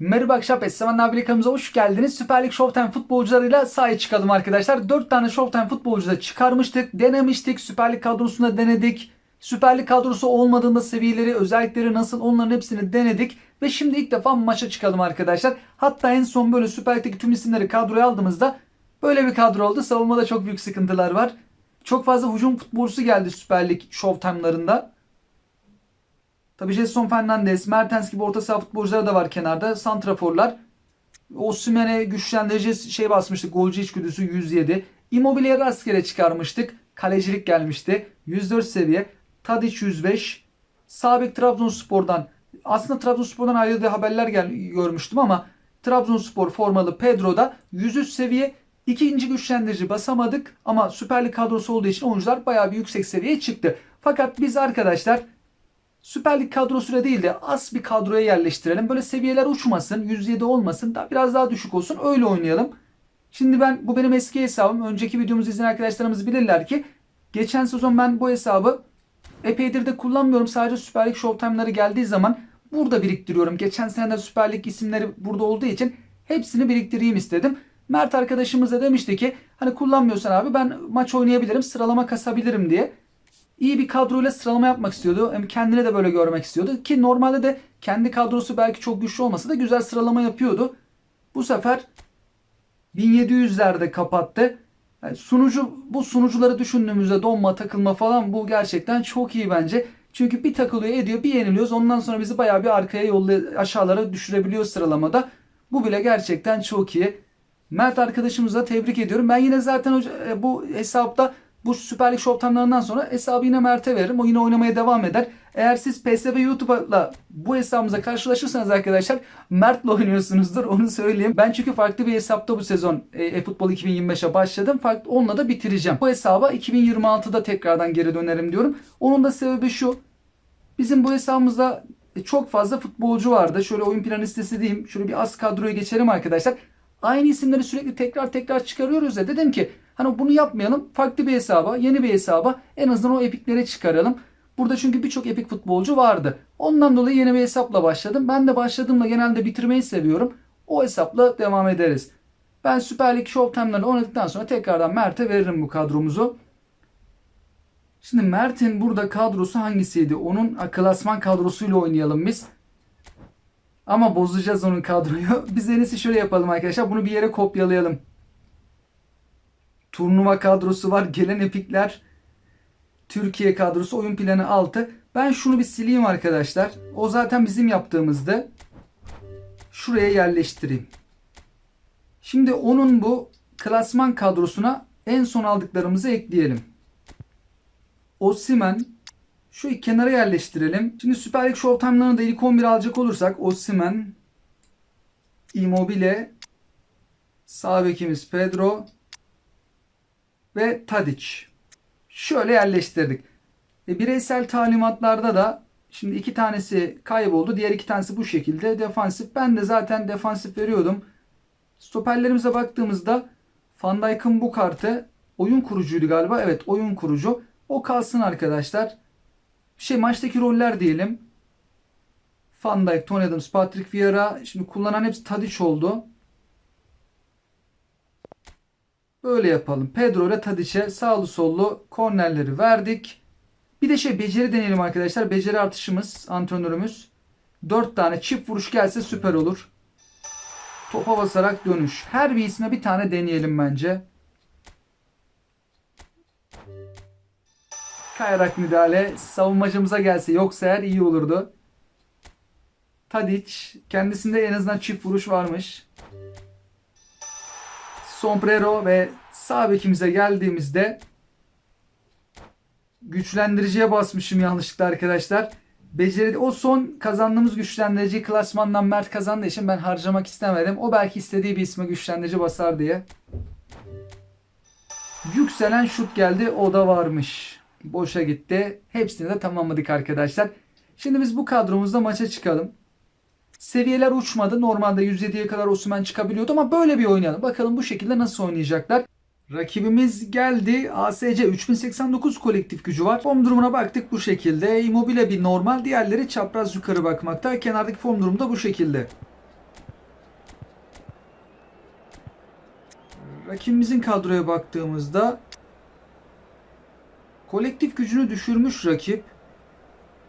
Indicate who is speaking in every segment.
Speaker 1: Merhaba akşam Esseman Nabili kanalımıza hoş geldiniz. Süper Lig Showtime futbolcularıyla sahaya çıkalım arkadaşlar. 4 tane Showtime futbolcu da çıkarmıştık, denemiştik. Süper Lig kadrosunda denedik. Süper Lig kadrosu olmadığında seviyeleri, özellikleri nasıl onların hepsini denedik. Ve şimdi ilk defa maça çıkalım arkadaşlar. Hatta en son böyle Süper Lig'deki tüm isimleri kadroya aldığımızda böyle bir kadro oldu. Savunmada çok büyük sıkıntılar var. Çok fazla hücum futbolcusu geldi Süper Lig Showtime'larında. Tabii Jason Fernandez, Mertens gibi orta saha futbolcuları da var kenarda. Santraforlar. Osimhen'e güçlendirici şey basmıştık. Golcü içgüdüsü 107. Immobile'ye rastgele çıkarmıştık. Kalecilik gelmişti. 104 seviye. Tadic 105. Sabek Trabzonspor'dan aslında Trabzonspor'dan ayrıldığı haberler gel görmüştüm ama Trabzonspor formalı Pedro'da 103 seviye ikinci güçlendirici basamadık ama Süper Lig kadrosu olduğu için oyuncular bayağı bir yüksek seviyeye çıktı. Fakat biz arkadaşlar Süper Lig kadrosuyla değil de az bir kadroya yerleştirelim. Böyle seviyeler uçmasın, 107 olmasın, da biraz daha düşük olsun. Öyle oynayalım. Şimdi ben bu benim eski hesabım. Önceki videomuzu izleyen arkadaşlarımız bilirler ki geçen sezon ben bu hesabı epeydir de kullanmıyorum. Sadece Süper Lig Showtime'ları geldiği zaman burada biriktiriyorum. Geçen sene de Süper Lig isimleri burada olduğu için hepsini biriktireyim istedim. Mert arkadaşımız da demişti ki hani kullanmıyorsan abi ben maç oynayabilirim, sıralama kasabilirim diye iyi bir kadroyla sıralama yapmak istiyordu. Hem kendini de böyle görmek istiyordu. Ki normalde de kendi kadrosu belki çok güçlü olmasa da güzel sıralama yapıyordu. Bu sefer 1700'lerde kapattı. Yani sunucu bu sunucuları düşündüğümüzde donma takılma falan bu gerçekten çok iyi bence. Çünkü bir takılıyor ediyor bir yeniliyoruz ondan sonra bizi bayağı bir arkaya yolla aşağılara düşürebiliyor sıralamada. Bu bile gerçekten çok iyi. Mert arkadaşımıza tebrik ediyorum. Ben yine zaten e, bu hesapta bu Süper Lig Showtime'larından sonra hesabı yine Mert'e veririm. O yine oynamaya devam eder. Eğer siz PSV YouTube'la bu hesabımıza karşılaşırsanız arkadaşlar Mert'le oynuyorsunuzdur. Onu söyleyeyim. Ben çünkü farklı bir hesapta bu sezon e, eFootball 2025'e başladım. Farklı, onunla da bitireceğim. Bu hesaba 2026'da tekrardan geri dönerim diyorum. Onun da sebebi şu. Bizim bu hesabımızda e, çok fazla futbolcu vardı. Şöyle oyun plan listesi diyeyim. Şöyle bir az kadroya geçelim arkadaşlar. Aynı isimleri sürekli tekrar tekrar çıkarıyoruz ya. Dedim ki hani bunu yapmayalım. Farklı bir hesaba, yeni bir hesaba en azından o epiklere çıkaralım. Burada çünkü birçok epik futbolcu vardı. Ondan dolayı yeni bir hesapla başladım. Ben de başladığımda genelde bitirmeyi seviyorum. O hesapla devam ederiz. Ben Süper Lig Showtime'larını oynadıktan sonra tekrardan Mert'e veririm bu kadromuzu. Şimdi Mert'in burada kadrosu hangisiydi? Onun klasman kadrosuyla oynayalım biz. Ama bozacağız onun kadroyu. Biz en iyisi şöyle yapalım arkadaşlar. Bunu bir yere kopyalayalım. Turnuva kadrosu var. Gelen epikler. Türkiye kadrosu oyun planı 6. Ben şunu bir sileyim arkadaşlar. O zaten bizim yaptığımızdı. Şuraya yerleştireyim. Şimdi onun bu klasman kadrosuna en son aldıklarımızı ekleyelim. Osimen şu kenara yerleştirelim. Şimdi Süper Lig Showtime'larını da ilk 11 alacak olursak Osimen, Immobile, sağ bekimiz Pedro ve Tadic. Şöyle yerleştirdik. E, bireysel talimatlarda da şimdi iki tanesi kayboldu. Diğer iki tanesi bu şekilde defansif. Ben de zaten defansif veriyordum. Stoperlerimize baktığımızda Van Dijk'ın bu kartı oyun kurucuydu galiba. Evet oyun kurucu. O kalsın arkadaşlar. Şey maçtaki roller diyelim. Van Dijk, Tony Adams, Patrick Vieira. Şimdi kullanan hepsi Tadic oldu. Böyle yapalım. Pedro ile Tadic'e sağlı sollu kornerleri verdik. Bir de şey beceri deneyelim arkadaşlar. Beceri artışımız antrenörümüz. 4 tane çift vuruş gelse süper olur. Topa basarak dönüş. Her bir isme bir tane deneyelim bence. Kayarak müdahale savunmacımıza gelse yoksa eğer iyi olurdu. Tadic kendisinde en azından çift vuruş varmış. Sombrero ve sağ bekimize geldiğimizde güçlendiriciye basmışım yanlışlıkla arkadaşlar. Beceri o son kazandığımız güçlendirici klasmandan Mert kazandığı için ben harcamak istemedim. O belki istediği bir isme güçlendirici basar diye. Yükselen şut geldi. O da varmış. Boşa gitti. Hepsini de tamamladık arkadaşlar. Şimdi biz bu kadromuzda maça çıkalım. Seviyeler uçmadı. Normalde 107'ye kadar Osman çıkabiliyordu ama böyle bir oynayalım. Bakalım bu şekilde nasıl oynayacaklar. Rakibimiz geldi. ASC 3089 kolektif gücü var. Form durumuna baktık bu şekilde. Immobile bir normal. Diğerleri çapraz yukarı bakmakta. Kenardaki form durumu da bu şekilde. Rakibimizin kadroya baktığımızda kolektif gücünü düşürmüş rakip.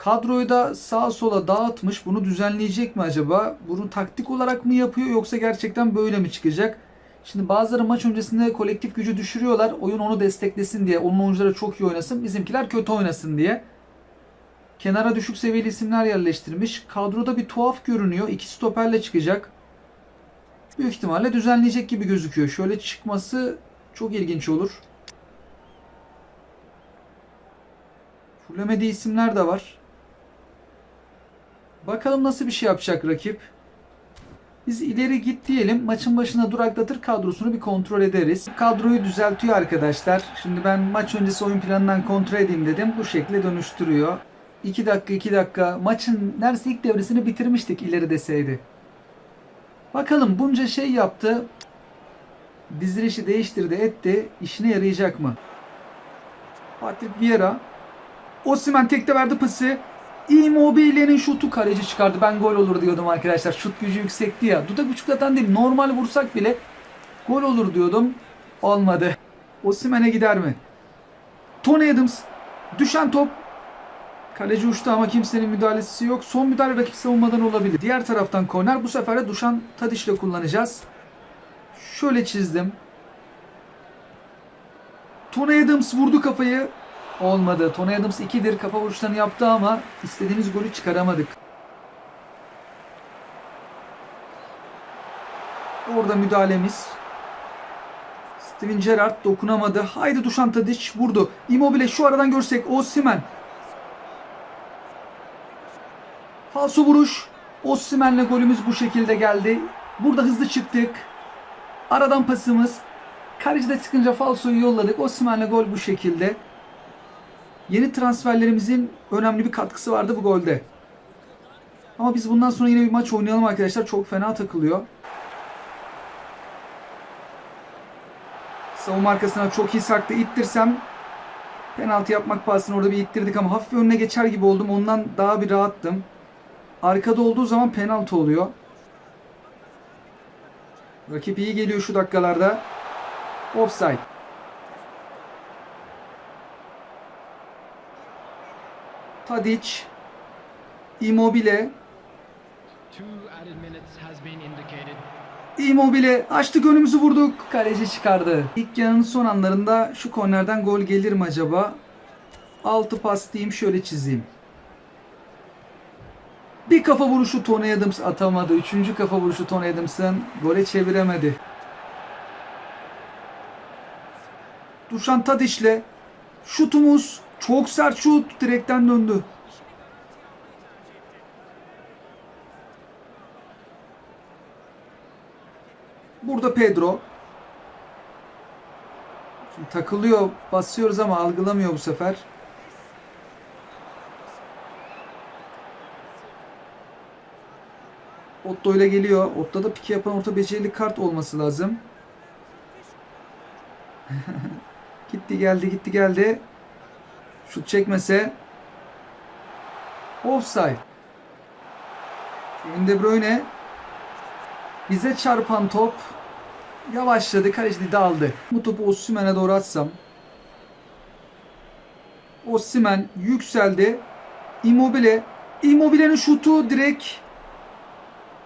Speaker 1: Kadroyu da sağa sola dağıtmış. Bunu düzenleyecek mi acaba? Bunu taktik olarak mı yapıyor yoksa gerçekten böyle mi çıkacak? Şimdi bazıları maç öncesinde kolektif gücü düşürüyorlar. Oyun onu desteklesin diye. Onun oyuncuları çok iyi oynasın. Bizimkiler kötü oynasın diye. Kenara düşük seviyeli isimler yerleştirmiş. Kadroda bir tuhaf görünüyor. İki stoperle çıkacak. Büyük ihtimalle düzenleyecek gibi gözüküyor. Şöyle çıkması çok ilginç olur. Fullemediği isimler de var. Bakalım nasıl bir şey yapacak rakip. Biz ileri git diyelim. Maçın başına duraklatır kadrosunu bir kontrol ederiz. Kadroyu düzeltiyor arkadaşlar. Şimdi ben maç öncesi oyun planından kontrol edeyim dedim. Bu şekilde dönüştürüyor. 2 dakika 2 dakika. Maçın neredeyse ilk devresini bitirmiştik ileri deseydi. Bakalım bunca şey yaptı. Dizilişi değiştirdi etti. İşine yarayacak mı? Patrick Vieira. Osimhen tekte verdi pası. Immobile'nin şutu kaleci çıkardı. Ben gol olur diyordum arkadaşlar. Şut gücü yüksekti ya. Dudak uçuklatan değil. Normal vursak bile gol olur diyordum. Olmadı. Osimhen'e gider mi? Tony Adams. Düşen top. Kaleci uçtu ama kimsenin müdahalesi yok. Son müdahale rakip savunmadan olabilir. Diğer taraftan korner. Bu sefer de Duşan Tadiç ile kullanacağız. Şöyle çizdim. Tony Adams vurdu kafayı. Olmadı. Tony Adams 2'dir kafa vuruşlarını yaptı ama istediğimiz golü çıkaramadık. Orada müdahalemiz. Steven Gerrard dokunamadı. Haydi Dušan Tadić vurdu. Immobile şu aradan görsek Osimhen. Falso vuruş. Osimhen'le golümüz bu şekilde geldi. Burada hızlı çıktık. Aradan pasımız. Kalecide çıkınca falsoyu yolladık. Osimhen'le gol bu şekilde. Yeni transferlerimizin önemli bir katkısı vardı bu golde. Ama biz bundan sonra yine bir maç oynayalım arkadaşlar. Çok fena takılıyor. Savunma arkasına çok iyi sarktı. İttirsem penaltı yapmak pahasına orada bir ittirdik ama hafif önüne geçer gibi oldum. Ondan daha bir rahattım. Arkada olduğu zaman penaltı oluyor. Rakip iyi geliyor şu dakikalarda. Offside. Tadic, Immobile. Immobile açtık önümüzü vurduk. Kaleci çıkardı. İlk yarının son anlarında şu kornerden gol gelir mi acaba? Altı pas diyeyim şöyle çizeyim. Bir kafa vuruşu Tony Adams atamadı. Üçüncü kafa vuruşu Tony Adams'ın gole çeviremedi. Dušan Tadić'le şutumuz çok sert şut direkten döndü. Burada Pedro. Şimdi takılıyor, basıyoruz ama algılamıyor bu sefer. Otto ile geliyor. Otto'da da yapan orta becerili kart olması lazım. gitti geldi gitti geldi. Şut çekmese. Offside. Kevin De Bruyne bize çarpan top yavaşladı. Kaleci de aldı. Bu topu Osimhen'e doğru atsam. Osimhen yükseldi. Immobile. Immobile'nin şutu direkt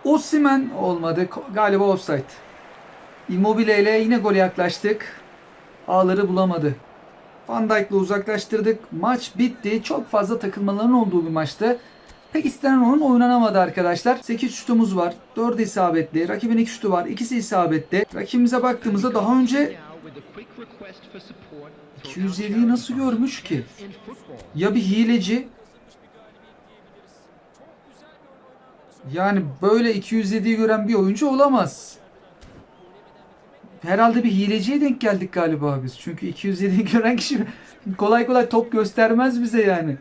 Speaker 1: Osimhen olmadı. Galiba offside. Immobile ile yine gole yaklaştık. Ağları bulamadı. Van Dijk'la uzaklaştırdık. Maç bitti. Çok fazla takılmaların olduğu bir maçtı. Pek istenen oyun oynanamadı arkadaşlar. 8 şutumuz var. 4'ü isabetli. Rakibin 2 şutu var. İkisi isabetli. Rakibimize baktığımızda daha önce
Speaker 2: Now with a quick request for support for
Speaker 1: 207'yi nasıl görmüş ki? Ya bir hileci yani böyle 207'yi gören bir oyuncu olamaz. Herhalde bir hileciye denk geldik galiba biz. Çünkü 207'yi gören kişi kolay kolay top göstermez bize yani.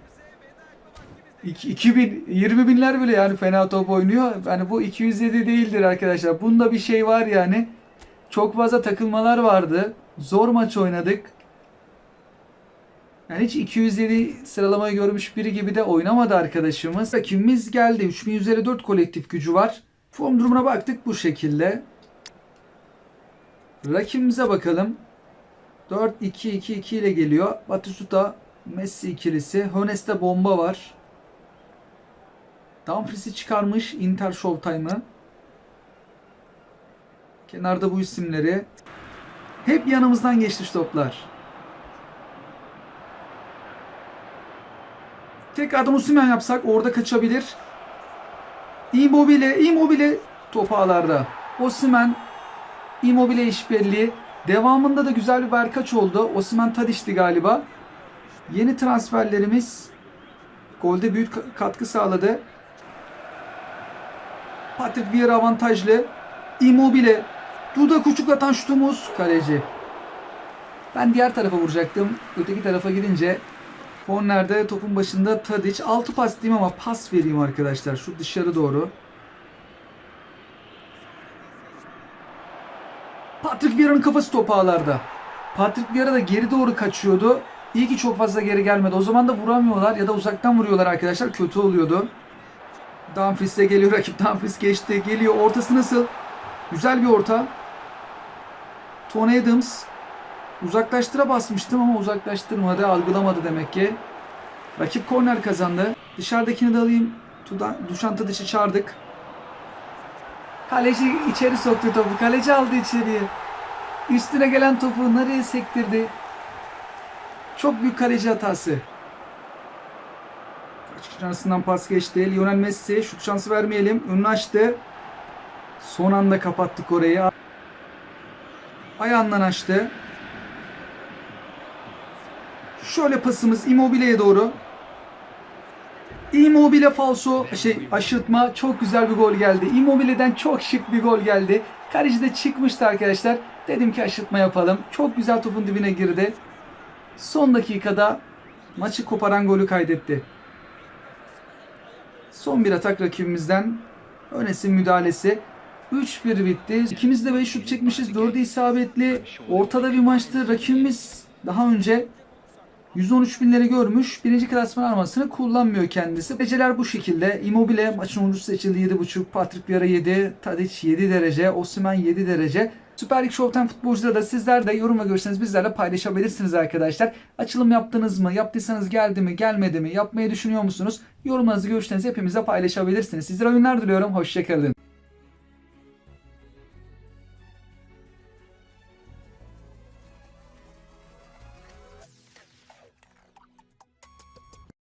Speaker 1: 2000, 20 binler bile yani fena top oynuyor. Yani bu 207 değildir arkadaşlar. Bunda bir şey var yani. Çok fazla takılmalar vardı. Zor maç oynadık. Yani hiç 207 sıralamayı görmüş biri gibi de oynamadı arkadaşımız. Rakibimiz geldi. 3000 üzeri 4 kolektif gücü var. Form durumuna baktık bu şekilde. Rakibimize bakalım. 4-2-2-2 ile geliyor. Batistuta Messi ikilisi. Hönes'te bomba var. Dumfries'i çıkarmış Inter Showtime'ı. Kenarda bu isimleri. Hep yanımızdan geçti toplar. Tekrardan Osimhen yapsak orada kaçabilir. Immobile, Immobile top ağlarda. Osimhen, Immobile işbirliği. Devamında da güzel bir verkaç oldu. Osimhen Tadiş'ti galiba. Yeni transferlerimiz golde büyük ka- katkı sağladı. Patrick Vieira avantajlı. Immobile. Duda küçük atan şutumuz kaleci. Ben diğer tarafa vuracaktım. Öteki tarafa gidince kornerde topun başında Tadic. 6 pas diyeyim ama pas vereyim arkadaşlar. Şu dışarı doğru. Patrick Vieira'nın kafası top ağlarda. Patrick Vieira da geri doğru kaçıyordu. İyi ki çok fazla geri gelmedi. O zaman da vuramıyorlar ya da uzaktan vuruyorlar arkadaşlar. Kötü oluyordu. Dumfries de geliyor. Rakip Dumfries geçti. Geliyor. Ortası nasıl? Güzel bir orta. Tony Adams. Uzaklaştıra basmıştım ama uzaklaştırmadı. Algılamadı demek ki. Rakip korner kazandı. Dışarıdakini de alayım. Duşan Tadic'i çağırdık. Kaleci içeri soktu topu. Kaleci aldı içeriye. Üstüne gelen topu nereye sektirdi? Çok büyük kaleci hatası. Kaç arasından pas geçti. Lionel Messi şut şansı vermeyelim. Önünü açtı. Son anda kapattık orayı. Ayağından açtı. Şöyle pasımız Immobile'ye doğru. Immobile falso şey aşırtma çok güzel bir gol geldi. Immobile'den çok şık bir gol geldi. Kaleci de çıkmıştı arkadaşlar. Dedim ki aşırtma yapalım. Çok güzel topun dibine girdi. Son dakikada maçı koparan golü kaydetti. Son bir atak rakibimizden. Önes'in müdahalesi. 3-1 bitti. İkimiz de 5 şut çekmişiz. 4'ü isabetli. Ortada bir maçtı. Rakibimiz daha önce 113 binleri görmüş. Birinci klasman armasını kullanmıyor kendisi. Dereceler bu şekilde. Immobile maçın oyuncusu seçildi 7.5. Patrick Vieira 7. Tadic 7 derece. Osimhen 7 derece. Süper Lig Showtime futbolcuları da sizler de yorum ve görüşlerinizi bizlerle paylaşabilirsiniz arkadaşlar. Açılım yaptınız mı? Yaptıysanız geldi mi? Gelmedi mi? Yapmayı düşünüyor musunuz? Yorumlarınızı, görüşlerinizi hepimize paylaşabilirsiniz. Sizlere oyunlar diliyorum. Hoşçakalın.